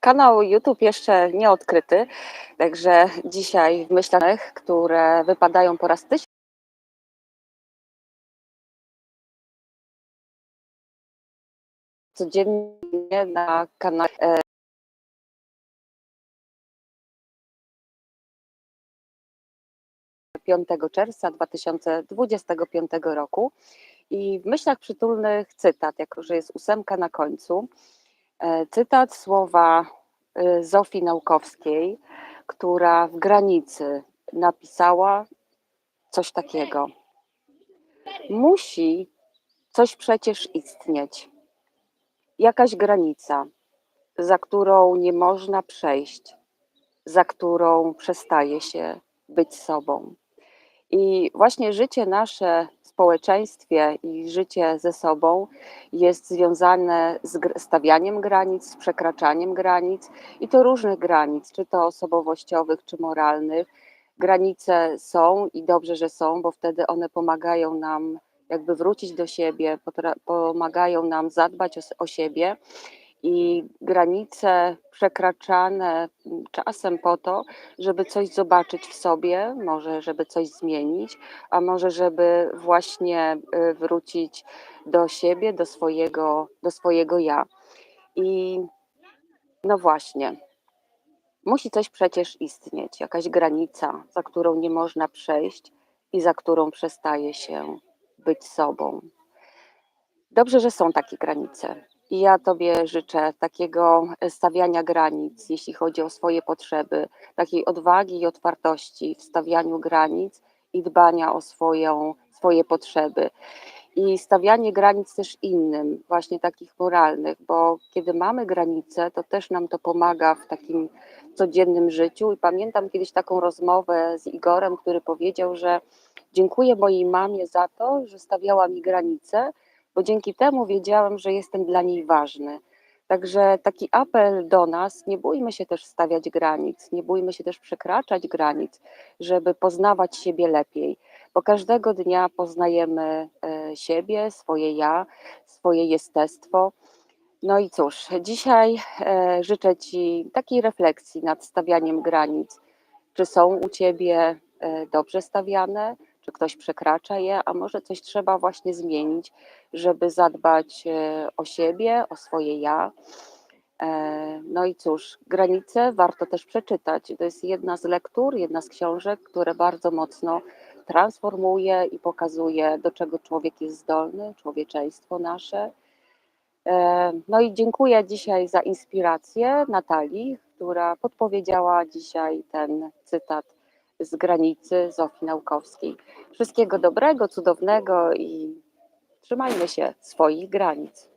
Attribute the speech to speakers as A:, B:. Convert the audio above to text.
A: Kanał YouTube jeszcze nie odkryty, także dzisiaj w myślach, które wypadają po raz tysiąc. Codziennie na kanale. e, 5 czerwca 2025 roku. I w myślach przytulnych cytat, jako że jest ósemka na końcu. E, Cytat słowa e, Zofii Naukowskiej, która w granicy napisała coś takiego. Musi coś przecież istnieć. Jakaś granica, za którą nie można przejść, za którą przestaje się być sobą. I właśnie życie nasze w społeczeństwie i życie ze sobą jest związane z stawianiem granic, z przekraczaniem granic i to różnych granic, czy to osobowościowych, czy moralnych. Granice są i dobrze, że są, bo wtedy one pomagają nam jakby wrócić do siebie, pomagają nam zadbać o, o siebie i granice przekraczane czasem po to, żeby coś zobaczyć w sobie, może żeby coś zmienić, a może żeby właśnie y, wrócić do siebie, do swojego, do swojego ja. I no właśnie, musi coś przecież istnieć, jakaś granica, za którą nie można przejść i za którą przestaje się być sobą. Dobrze, że są takie granice. I ja Tobie życzę takiego stawiania granic, jeśli chodzi o swoje potrzeby, takiej odwagi i otwartości w stawianiu granic i dbania o swoją, swoje potrzeby. I stawianie granic też innym, właśnie takich moralnych, bo kiedy mamy granice, to też nam to pomaga w takim codziennym życiu. I pamiętam kiedyś taką rozmowę z Igorem, który powiedział, że dziękuję mojej mamie za to, że stawiała mi granice, bo dzięki temu wiedziałam, że jestem dla niej ważny. Także taki apel do nas, nie bójmy się też stawiać granic, nie bójmy się też przekraczać granic, żeby poznawać siebie lepiej, bo każdego dnia poznajemy e, siebie, swoje ja, swoje jestestwo. No i cóż, dzisiaj e, życzę Ci takiej refleksji nad stawianiem granic. Czy są u Ciebie e, dobrze stawiane, czy ktoś przekracza je, a może coś trzeba właśnie zmienić, żeby zadbać e, o siebie, o swoje ja. E, No i cóż, granice warto też przeczytać. To jest jedna z lektur, jedna z książek, które bardzo mocno transformuje i pokazuje, do czego człowiek jest zdolny, człowieczeństwo nasze. E, No i dziękuję dzisiaj za inspirację Natalii, która podpowiedziała dzisiaj ten cytat z granicy Zofii Naukowskiej. Wszystkiego dobrego, cudownego i trzymajmy się swoich granic.